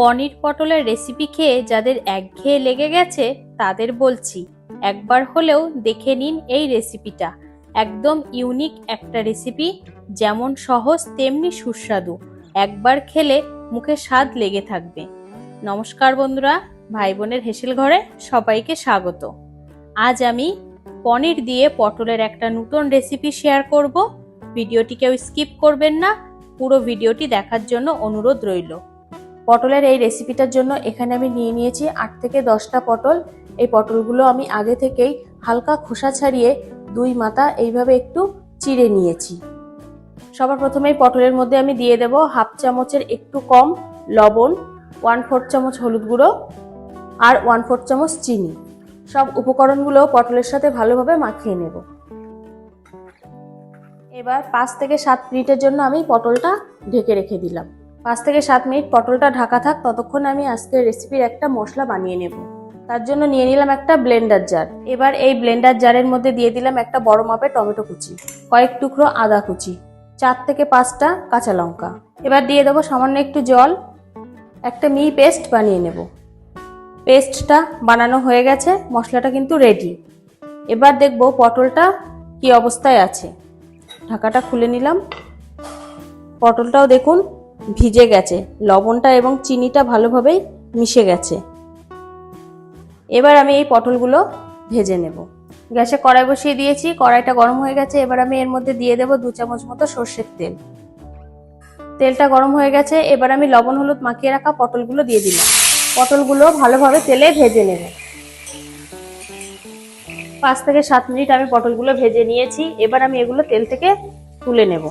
পনির পটলের রেসিপি খেয়ে যাদের একঘেয়ে লেগে গেছে, তাদের বলছি, একবার হলেও দেখে নিন এই রেসিপিটা একদম ইউনিক একটা রেসিপি যেমন সহজ তেমনি সুস্বাদু। একবার খেলে মুখে স্বাদ লেগে থাকবে। নমস্কার বন্ধুরা ভাই বোনের হেসেল ঘরে সবাইকে স্বাগত। আজ আমি পনির দিয়ে পটলের একটা নতুন রেসিপি শেয়ার করব। ভিডিওটি কেউ স্কিপ করবেন না, পুরো ভিডিওটি দেখার জন্য অনুরোধ রইল। পটলের এই রেসিপিটার জন্য এখানে আমি নিয়ে নিয়েছি আট থেকে দশটা পটল। এই পটলগুলো আমি আগে থেকেই হালকা খোসা ছাড়িয়ে দুই মাথা এইভাবে একটু চিড়ে নিয়েছি। সবার প্রথমে এই পটলের মধ্যে আমি দিয়ে দেব হাফ চামচের একটু কম লবণ ওয়ান ফোর্থ চামচ হলুদ গুঁড়ো আর ওয়ান ফোর্থ চামচ চিনি। সব উপকরণগুলো পটলের সাথে ভালোভাবে মাখিয়ে নেব। এবার পাঁচ থেকে সাত মিনিটের জন্য আমি পটলটা ঢেকে রেখে দিলাম। পাঁচ থেকে সাত মিনিট পটলটা ঢাকা থাক, ততক্ষণ আমি আজকের রেসিপির একটা মশলা বানিয়ে নেব। তার জন্য নিয়ে নিলাম একটা ব্লেন্ডার জার এবার এই ব্লেন্ডার জারের মধ্যে দিয়ে দিলাম একটা বড় মাপের টমেটো কুচি, কয়েক টুকরো আদা কুচি, চার থেকে পাঁচটা কাঁচা লঙ্কা। এবার দিয়ে দেবো সামান্য একটু জল, একটা মি পেস্ট বানিয়ে নেব। পেস্টটা বানানো হয়ে গেছে, মশলাটা কিন্তু রেডি এবার দেখব পটলটা কি অবস্থায় আছে। ঢাকাটা খুলে নিলাম। পটলটাও দেখুন ভিজে গেছে। লবণটা এবং চিনিটা ভালোভাবেই মিশে গেছে। এবার আমি এই পটলগুলো ভেজে নেব। গ্যাসে কড়াই বসিয়ে দিয়েছি। কড়াইটা গরম হয়ে গেছে। এবার আমি এর মধ্যে দিয়ে দেবো দু চামচ মতো সর্ষের তেল। তেলটা গরম হয়ে গেছে। এবার আমি লবণ, হলুদ মাখিয়ে রাখা পটলগুলো দিয়ে দিলাম। পটলগুলো ভালোভাবে তেলে ভেজে নেব। পাঁচ থেকে সাত মিনিট আমি পটলগুলো ভেজে নিয়েছি। এবার আমি এগুলো তেল থেকে তুলে নেব।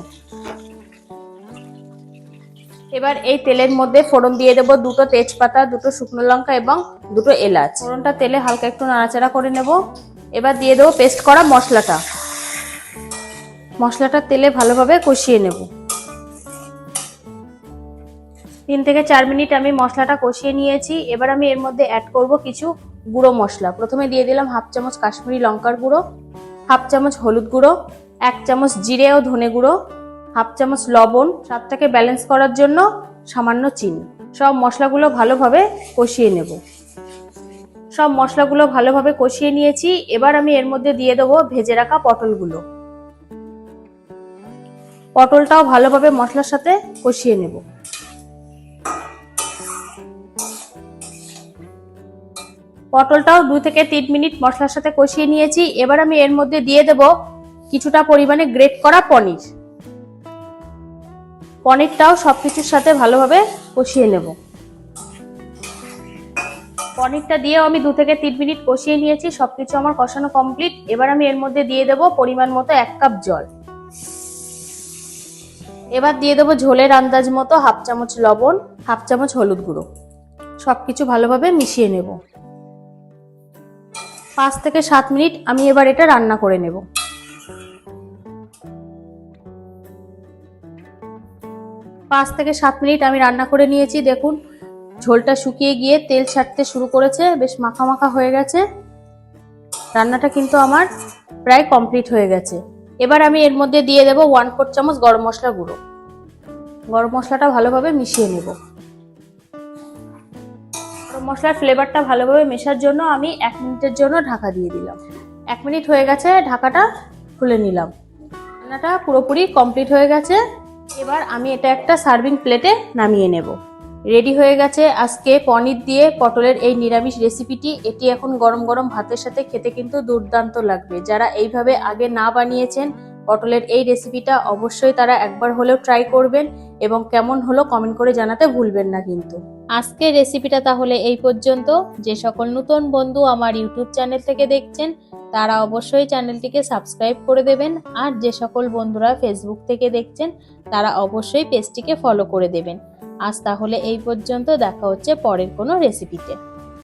এবার এই তেলের মধ্যে ফোড়ন দিয়ে দেবো দুটো তেজপাতা, দুটো শুকনো লঙ্কা এবং দুটো এলাচ। ফোড়নটা তেলে হালকা একটু নাড়াচাড়া করে নেব। এবার দিয়ে দেবো পেস্ট করা মশলাটা। মশলাটা তেলে ভালোভাবে কষিয়ে নেব। তিন থেকে চার মিনিট আমি মশলাটা কষিয়ে নিয়েছি। এবার আমি এর মধ্যে অ্যাড করব কিছু গুঁড়ো মশলা। প্রথমে দিয়ে দিলাম হাফ চামচ কাশ্মীরি লঙ্কার গুঁড়ো, হাফ চামচ হলুদ গুঁড়ো, এক চামচ জিরে ও ধনে গুঁড়ো হাফ চামচ লবণ, স্বাদটাকে ব্যালেন্স করার জন্য সামান্য চিনি। সব মশলাগুলো ভালোভাবে কষিয়ে নেব। সব মশলাগুলো ভালোভাবে কষিয়ে নিয়েছি। এবার আমি এর মধ্যে দিয়ে দেবো ভেজে রাখা পটলগুলো। পটলটাও ভালোভাবে মশলার সাথে কষিয়ে নেব। পটলটাও দু থেকে তিন মিনিট মশলার সাথে কষিয়ে নিয়েছি। এবার আমি এর মধ্যে দিয়ে দেব কিছুটা পরিমাণে গ্রেট করা পনির। পনিরটাও সবকিছুর সাথে ভালোভাবে কষিয়ে নেব। পনিরটা দিয়েও আমি দু থেকে তিন মিনিট কষিয়ে নিয়েছি, সবকিছু আমার কষানো কমপ্লিট এবার আমি এর মধ্যে দিয়ে দেব পরিমাণ মতো এক কাপ জল। এবার দিয়ে দেবো ঝোলের আন্দাজ মতো হাফ চামচ লবণ, হাফ চামচ হলুদ গুঁড়ো। সবকিছু ভালোভাবে মিশিয়ে নেব। পাঁচ থেকে সাত মিনিট আমি এবার এটা রান্না করে নেব। পাঁচ থেকে সাত মিনিট আমি রান্না করে নিয়েছি, দেখুন। ঝোলটা শুকিয়ে গিয়ে তেল ছাড়তে শুরু করেছে, বেশ মাখা মাখা হয়ে গেছে। রান্নাটা কিন্তু আমার প্রায় কমপ্লিট হয়ে গেছে। এবার আমি এর মধ্যে দিয়ে দেবো ওয়ান ফোর চামচ গরম মশলা গুঁড়ো। গরম মশলাটা ভালোভাবে মিশিয়ে নেব। গরম মশলার ফ্লেভারটা ভালোভাবে মেশার জন্য আমি এক মিনিটের জন্য ঢাকা দিয়ে দিলাম। এক মিনিট হয়ে গেছে, ঢাকাটা খুলে নিলাম। রান্নাটা পুরোপুরি কমপ্লিট হয়ে গেছে। এবার আমি এটা একটা সার্ভিং প্লেটে নামিয়ে নেব। রেডি হয়ে গেছে আজকে পনির দিয়ে পটলের এই নিরামিষ রেসিপিটি। এটি এখন গরম গরম ভাতের সাথে খেতে কিন্তু দুর্দান্ত লাগবে। যারা এইভাবে আগে না বানিয়েছেন পটলের এই রেসিপিটা অবশ্যই তারা একবার হলেও ট্রাই করবেন এবং কেমন হলো কমেন্ট করে জানাতে ভুলবেন না কিন্তু। আজকের রেসিপিটা তাহলে এই পর্যন্ত। যে সকল নতুন বন্ধু আমার ইউটিউব চ্যানেল থেকে দেখছেন তারা অবশ্যই চ্যানেলটিকে সাবস্ক্রাইব করে দেবেন আর যে সকল বন্ধুরা ফেসবুক থেকে দেখছেন, তারা অবশ্যই পেজটিকে ফলো করে দেবেন। আজ তাহলে এই পর্যন্ত, দেখা হচ্ছে পরের কোনো রেসিপিতে